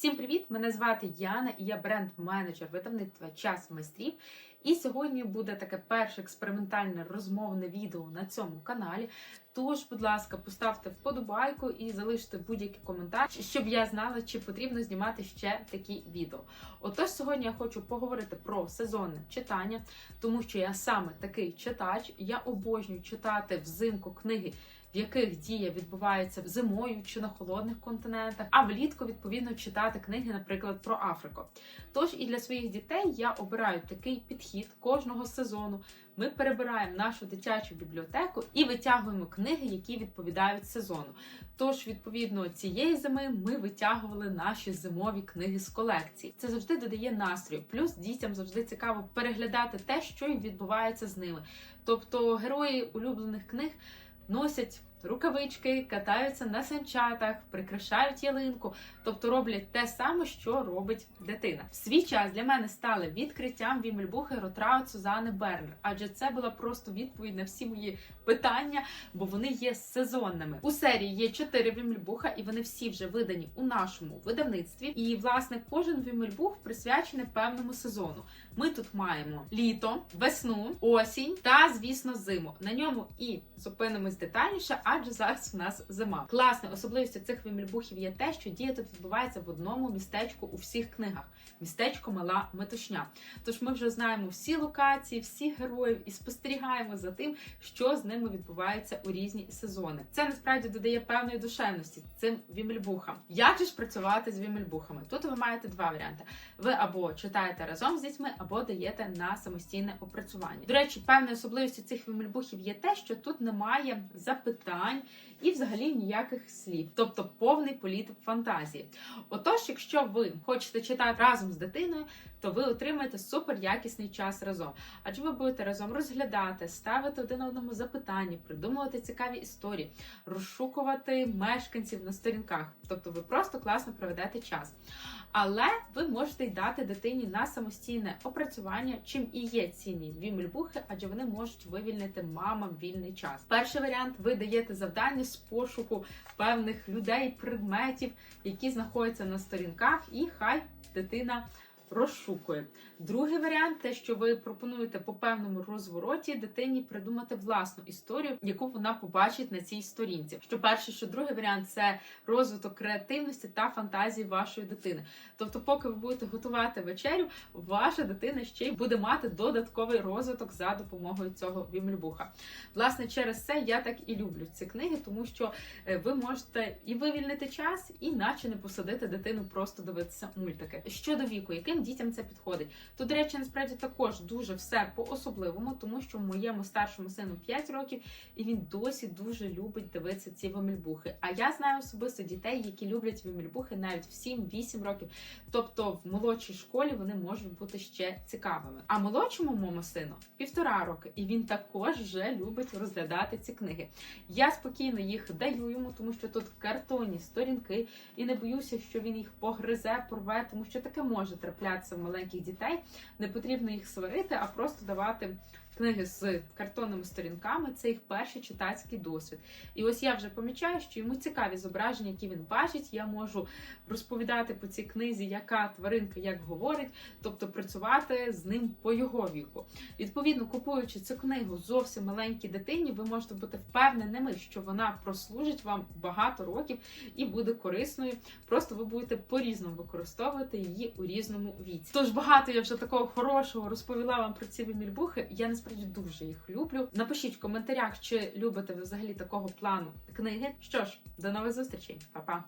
Всім привіт! Мене звати Яна і я бренд-менеджер видавництва Час майстрів. І сьогодні буде таке перше експериментальне розмовне відео на цьому каналі. Тож, будь ласка, поставте вподобайку і залиште будь-який коментар, щоб я знала, чи потрібно знімати ще такі відео. Отож, сьогодні я хочу поговорити про сезонне читання, тому що я саме такий читач. Я обожнюю читати взимку книги в яких дія відбувається зимою чи на холодних континентах, а влітку відповідно читати книги, наприклад, про Африку. Тож і для своїх дітей я обираю такий підхід кожного сезону. Ми перебираємо нашу дитячу бібліотеку і витягуємо книги, які відповідають сезону. Тож, відповідно, цієї зими ми витягували наші зимові книги з колекції. Це завжди додає настрою. Плюс дітям завжди цікаво переглядати те, що і відбувається з ними. Тобто герої улюблених книг носять рукавички, катаються на санчатах, прикрашають ялинку, тобто роблять те саме, що робить дитина. В свій час для мене стали відкриттям Вімельбухи Ротраут Сузани Бернер, адже це була просто відповідь на всі мої питання, бо вони є сезонними. У серії є чотири Вімельбуха, і вони всі вже видані у нашому видавництві. І власне кожен Вімельбух присвячений певному сезону. Ми тут маємо літо, весну, осінь та, звісно, зиму. На ньому і зупинимось детальніше, адже зараз у нас зима. Класне особливістю цих вімельбухів є те, що дія тут відбувається в одному містечку у всіх книгах. Містечко мала метушня. Тож ми вже знаємо всі локації, всіх героїв і спостерігаємо за тим, що з ними відбувається у різні сезони. Це насправді додає певної душевності цим вімельбухам. Як же ж працювати з вімельбухами? Тут ви маєте два варіанти: ви або читаєте разом з дітьми, або даєте на самостійне опрацювання. До речі, певною особливістю цих вімельбухів є те, що тут немає запитань і взагалі ніяких слів, тобто повний політ фантазії. Отож, якщо ви хочете читати разом з дитиною, то ви отримаєте супер якісний час разом. Адже ви будете разом розглядати, ставити один одному запитання, придумувати цікаві історії, розшукувати мешканців на сторінках. Тобто ви просто класно проведете час. Але ви можете й дати дитині на самостійне опрацювання, чим і є цінні вімельбухи, адже вони можуть вивільнити мамам вільний час. Перший варіант ви даєте завдання з пошуку певних людей, предметів, які знаходяться на сторінках, і хай дитина. Розшукує. Другий варіант те, що ви пропонуєте по певному розвороті дитині придумати власну історію, яку вона побачить на цій сторінці. Що перший, що другий варіант це розвиток креативності та фантазії вашої дитини. Тобто, поки ви будете готувати вечерю, ваша дитина ще й буде мати додатковий розвиток за допомогою цього вімельбуха. Власне, через це я так і люблю ці книги, тому що е, ви можете і вивільнити час, і наче не посадити дитину просто дивитися мультики. Щодо віку, яким дітям це підходить? Тут, до речі, насправді також дуже все по-особливому, тому що моєму старшому сину 5 років, і він досі дуже любить дивитися ці вимельбухи. А я знаю особисто дітей, які люблять вимельбухи навіть в 7-8 років. Тобто в молодшій школі вони можуть бути ще цікавими. А молодшому моєму сину півтора роки, і він також вже любить розглядати ці книги. Я спокійно їх даю йому, тому що тут картонні сторінки, і не боюся, що він їх погризе, порве, тому що таке може траплятися в маленьких дітей. Не потрібно їх сварити, а просто давати книги з картонними сторінками. Це їх перший читацький досвід. І ось я вже помічаю, що йому цікаві зображення, які він бачить. Я можу розповідати по цій книзі, яка тваринка як говорить, тобто працювати з ним по його віку. Відповідно, купуючи цю книгу зовсім маленькій дитині, ви можете бути впевненими, що вона прослужить вам багато років і буде корисною. Просто ви будете по-різному використовувати її у різному віці. Тож багато я вже такого хорошого розповіла вам про ці вімільбухи. Я насправді дуже їх люблю. Напишіть в коментарях, чи любите ви взагалі такого плану книги. Що ж, до нових зустрічей, Па-па!